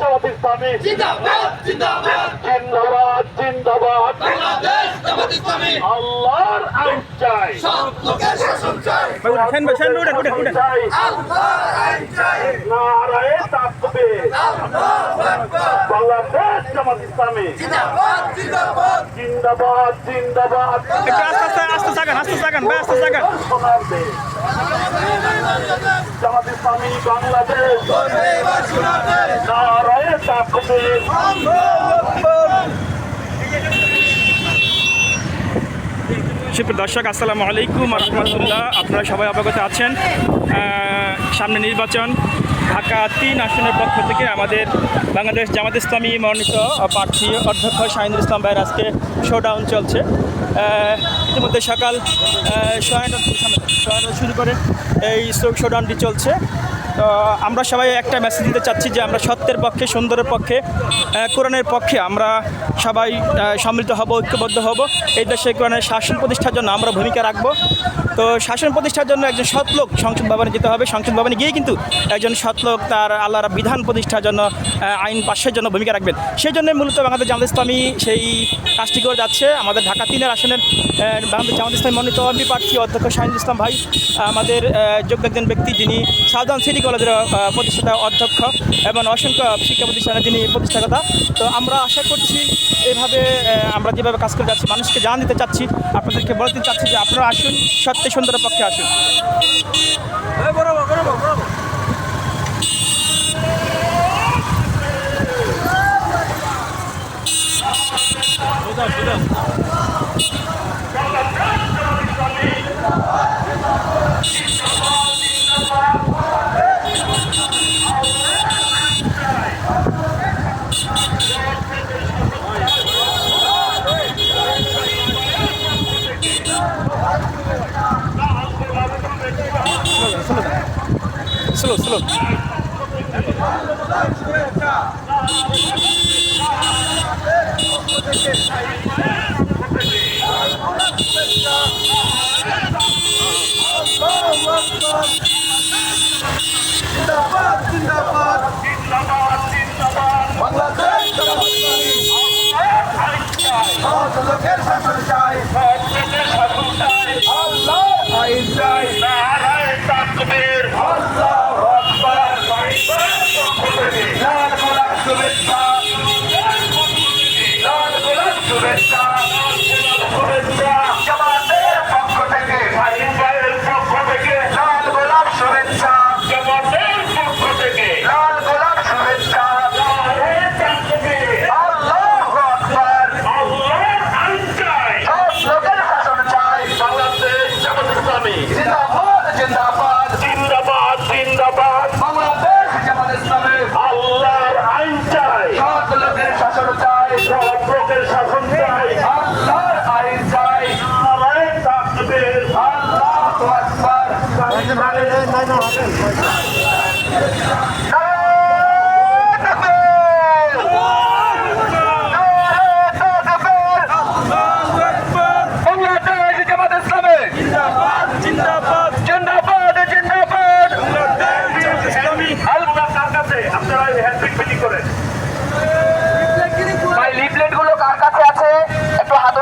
জামাত ইসলামী জিন্দাবাদ জিন্দাবাদ জিন্দাবাদ জিন্দাবাদ বাংলাদেশ জামাত ইসলামী আল্লাহর আইন চাই সব লোকের শাসন চাই ফ্যান ফ্যান উঠেন উঠেন উঠেন আল্লাহর আইন চাই নারায়ে তাকবীর আল্লাহু আকবার বাংলাদেশ জামাত ইসলামী জিন্দাবাদ জিন্দাবাদ জিন্দাবাদ জিন্দাবাদ একটু আস্তে আস্তে আস্তে থাকেন আস্তে থাকেন ভাই আস্তে থাকেন দেশ জামাত ইসলামী বাংলাদেশ করবে এবার সুপ্রিয় দর্শক, আসসালামু আলাইকুম রহমতুল্লাহ। আপনারা সবাই অবগত আছেন। সামনে নির্বাচন, ঢাকা তিন আসনের পক্ষ থেকে আমাদের বাংলাদেশ জামাত ইসলামী মনোনীত প্রার্থী অধ্যক্ষ শাহিনুল ইসলাম ভাইয়ের আজকে শোডাউন চলছে। ইতিমধ্যে সকাল সোয়াটা শুরু করে। এই শোডাউনটি চলছে। আমরা সবাই একটা মেসেজ দিতে চাচ্ছি যে আমরা সত্যের পক্ষে, সুন্দরের পক্ষে কোরআনের পক্ষে আমরা সবাই সম্মিলিত হব, ঐক্যবদ্ধ হব। এই দেশে কোরআনের শাসন প্রতিষ্ঠার জন্য আমরা ভূমিকা রাখব। তো শাসন প্রতিষ্ঠার জন্য একজন সৎ লোক সংসদ ভবনে যেতে হবে। সংসদ ভবনে গিয়ে কিন্তু একজন সৎ লোক তার আল্লাহর বিধান প্রতিষ্ঠার জন্য আইন পাশের জন্য ভূমিকা রাখবেন। সেই জন্য মূলত বাংলাদেশ জামাত ইসলামী সেই কাজটি করে যাচ্ছে। আমাদের ঢাকা তিনের আসনের বাংলাদেশ জামাত ইসলামী মনোনীত এমপি প্রার্থী অধ্যক্ষ শাহিনুল ইসলাম ভাই, আমাদের যোগ্য একজন ব্যক্তি যিনি সাউদার্ন সিটি কলেজের প্রতিষ্ঠাতা অধ্যক্ষ এবং অসংখ্য শিক্ষা প্রতিষ্ঠানে তিনি প্রতিষ্ঠাতা। তো আমরা আশা করছি এভাবে আমরা যেভাবে কাজ করে যাচ্ছি, মানুষকে জান দিতে চাচ্ছি, আপনাদেরকে বলে বলতে চাচ্ছি যে আপনারা আসুন, সত্যি সুন্দর পক্ষে আসুন। জিন্দাবাদ বাংলাদেশ জামাত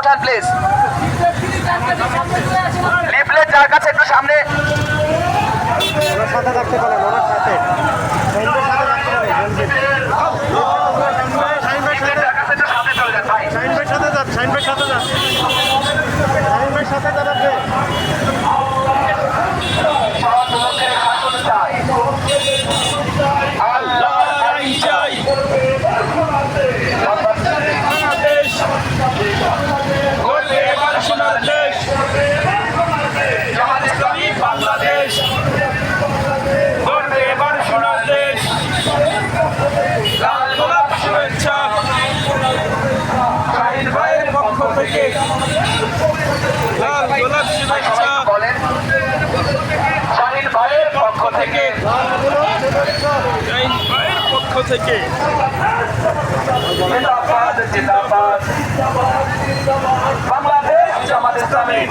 ওঠান প্লিজ লিফলেট যার কাছে একটু সামনে। সাথে থাকতে পারেন ওনার সাথে ফ্রেন্ডের সাথে থাকতে পারেন শাহিন ভাই লিফলেট যার কাছে একটু সামনে চলে যান ভাই শাহিন ভাই সাথে যান শাহিন ভাই সাথে যান শাহিন ভাই সাথে যান আপনি সব লোকের শাসন চাই আল্লাহর আইন চাই বাংলাদেশ বলবে এবার শোনার দেশ জামাত ইসলামী বাংলাদেশ গর্বে এবার সোনার দেশ লাল গোলাপ শুভেচ্ছা শাহিন ভাইয়ের পক্ষ থেকে পক্ষ থেকে ভাইয়ের থেকে জিন্দাবাদ জিন্দাবাদ বাংলাদেশ জামাত ইসলামী।